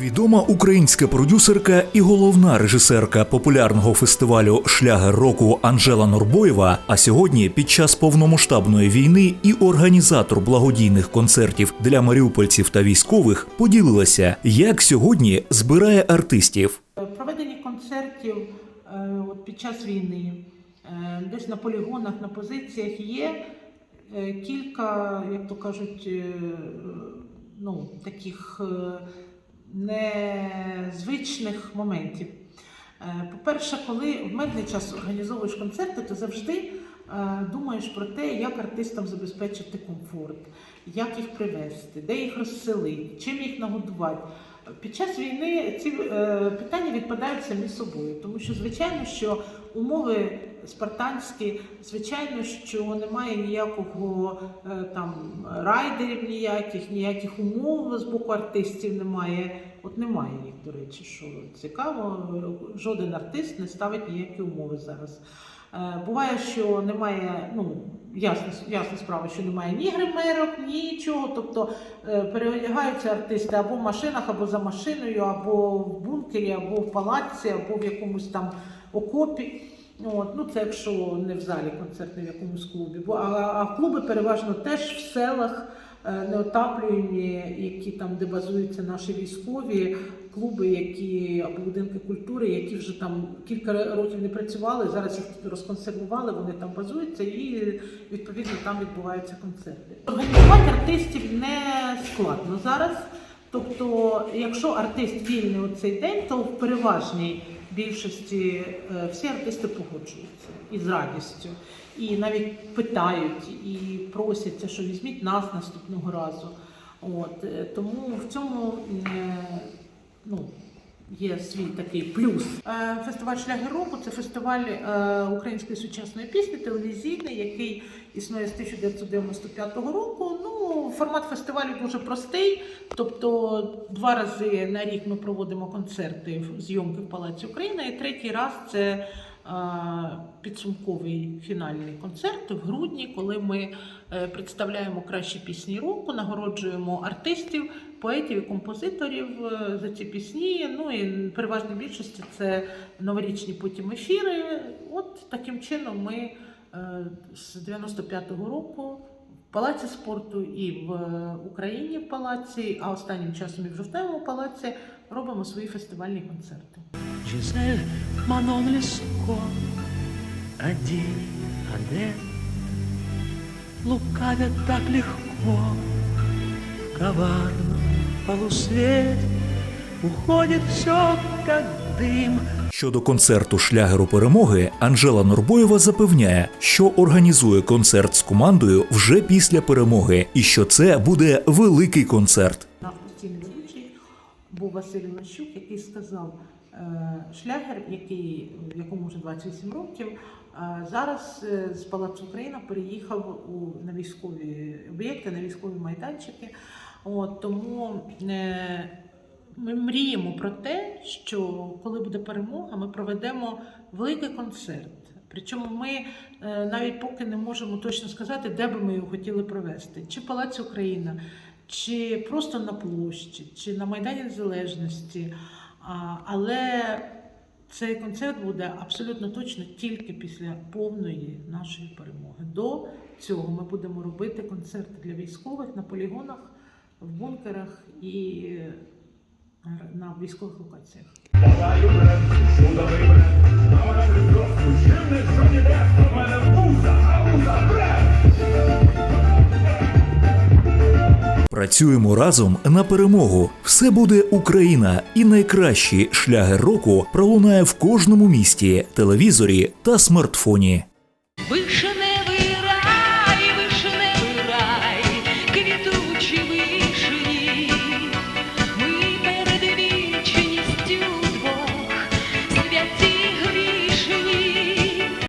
Відома українська продюсерка і головна режисерка популярного фестивалю Шлягер року Анжела Норбоєва. А сьогодні, під час повномасштабної війни, і організатор благодійних концертів для маріупольців та військових поділилася, як сьогодні збирає артистів. Проведення концертів е, під час війни, е, десь на полігонах, на позиціях є е, кілька, як то кажуть, ну, таких незвичних моментів. Е, По-перше, коли в медний час організовуєш концерти, то завжди е, думаєш про те, як артистам забезпечити комфорт, як їх привезти, де їх розселити, чим їх нагодувати. Під час війни ці е, питання відпадають самі собою, тому що звичайно, що умови спартанські, звичайно, що немає ніякого е, там райдерів, ніяких, ніяких умов з боку артистів немає. От немає їх, до речі, що цікаво, жоден артист не ставить ніякі умови зараз. Е, Буває, що немає, ну ясна, ясна справа, що немає ні гримерок, нічого. Тобто е, переодягаються артисти або в машинах, або за машиною, або в бункері, або в палаці, або в якомусь там окопі. От, ну це якщо не в залі концертний, в якомусь клубі. Бо а, а клуби переважно теж в селах неотаплюємі, які там, де базуються наші військові, клуби, які або будинки культури, які вже там кілька років не працювали. Зараз їх розконсервували, вони там базуються і відповідно там відбуваються концерти. Організувати артистів не складно зараз. Тобто, якщо артист вільний у цей день, то в переважній більшості е, всі артисти погоджуються і з радістю, і навіть питають, і просяться, що візьміть нас наступного разу. От е, тому в цьому е, ну. Є свій такий плюс. Фестиваль Шлягер року це фестиваль української сучасної пісні, телевізійний, який існує з 1995 року. Формат фестивалю дуже простий. Тобто два рази на рік ми проводимо концерти в- зйомки в Палаці України, і третій раз це підсумковий фінальний концерт в грудні, коли ми е, представляємо кращі пісні року, нагороджуємо артистів, поетів і композиторів е, за ці пісні. Ну і переважно більшості це новорічні потім ефіри. От таким чином ми е, з 95-го року. Палаці спорту і в е, Україні в палаці, а останнім часом і в жовтневому палаці робимо свої фестивальні концерти. Жизель Манон Леско, один Адель Лукавят так легко. В коварном полусвете Уходит все, как дым Щодо концерту шлягеру перемоги, Анжела Норбоєва запевняє, що організує концерт з командою вже після перемоги, і що це буде великий концерт. Наш постійний ведучий був Василь Лащук, який сказав, е, шлягер, який, в якому вже 28 років, е, зараз е, з Палацу Україна переїхав у, на військові об'єкти, на військові майданчики. От, тому ми мріємо про те, що коли буде перемога, ми проведемо великий концерт. Причому ми е, навіть поки не можемо точно сказати, де би ми його хотіли провести, чи Палац Україна, чи просто на площі, чи на Майдані Незалежності. Але цей концерт буде абсолютно точно тільки після повної нашої перемоги. До цього ми будемо робити концерти для військових на полігонах, в бункерах і на військових локаціях. Працюємо разом на перемогу. Все буде Україна, і найкращий шлягер року пролунає в кожному місті, телевізорі та смартфоні.